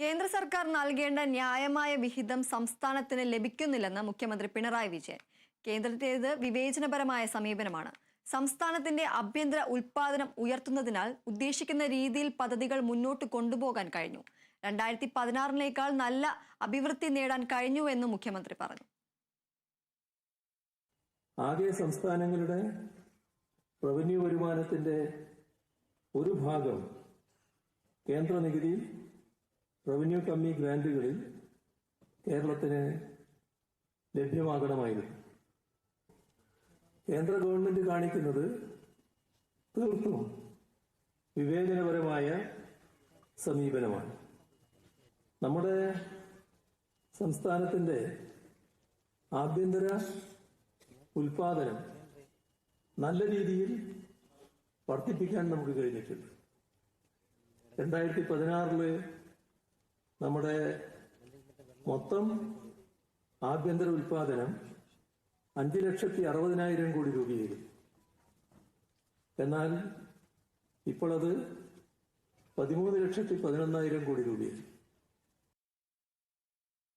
കേന്ദ്ര സർക്കാർ നൽകേണ്ട ന്യായമായ വിഹിതം സംസ്ഥാനത്തിന് ലഭിക്കുന്നില്ലെന്ന് മുഖ്യമന്ത്രി പിണറായി വിജയൻ. കേന്ദ്രത്തേത് വിവേചനപരമായ സമീപനമാണ്. സംസ്ഥാനത്തിന്റെ ആഭ്യന്തര ഉൽപാദനം ഉയർത്തുന്നതിനാൽ ഉദ്ദേശിക്കുന്ന രീതിയിൽ പദ്ധതികൾ മുന്നോട്ട് കൊണ്ടുപോകാൻ കഴിഞ്ഞു. രണ്ടായിരത്തി പതിനാറിനേക്കാൾ നല്ല അഭിവൃദ്ധി നേടാൻ കഴിഞ്ഞുവെന്നും മുഖ്യമന്ത്രി പറഞ്ഞു. ആകെ സംസ്ഥാനങ്ങളുടെ റവന്യൂ വരുമാനത്തിന്റെ ഒരു ഭാഗം കേന്ദ്ര നികുതി റവന്യൂ കമ്മി ഗ്രാന്റുകളിൽ കേരളത്തിന് ലഭ്യമാകണമായിരുന്നു. കേന്ദ്ര ഗവൺമെന്റ് കാണിക്കുന്നത് തീർത്തും വിവേചനപരമായ സമീപനമാണ്. നമ്മുടെ സംസ്ഥാനത്തിന്റെ ആഭ്യന്തര ഉൽപാദനം നല്ല രീതിയിൽ വർദ്ധിപ്പിക്കാൻ നമുക്ക് കഴിഞ്ഞിട്ടുണ്ട്. രണ്ടായിരത്തി പതിനാറിൽ നമ്മുടെ മൊത്തം ആഭ്യന്തര ഉൽപാദനം അഞ്ച് ലക്ഷത്തി അറുപതിനായിരം കോടി രൂപയായിരുന്നു എന്നാൽ ഇപ്പോൾ അത് പതിമൂന്ന് ലക്ഷത്തി പതിനൊന്നായിരം കോടി രൂപയായി.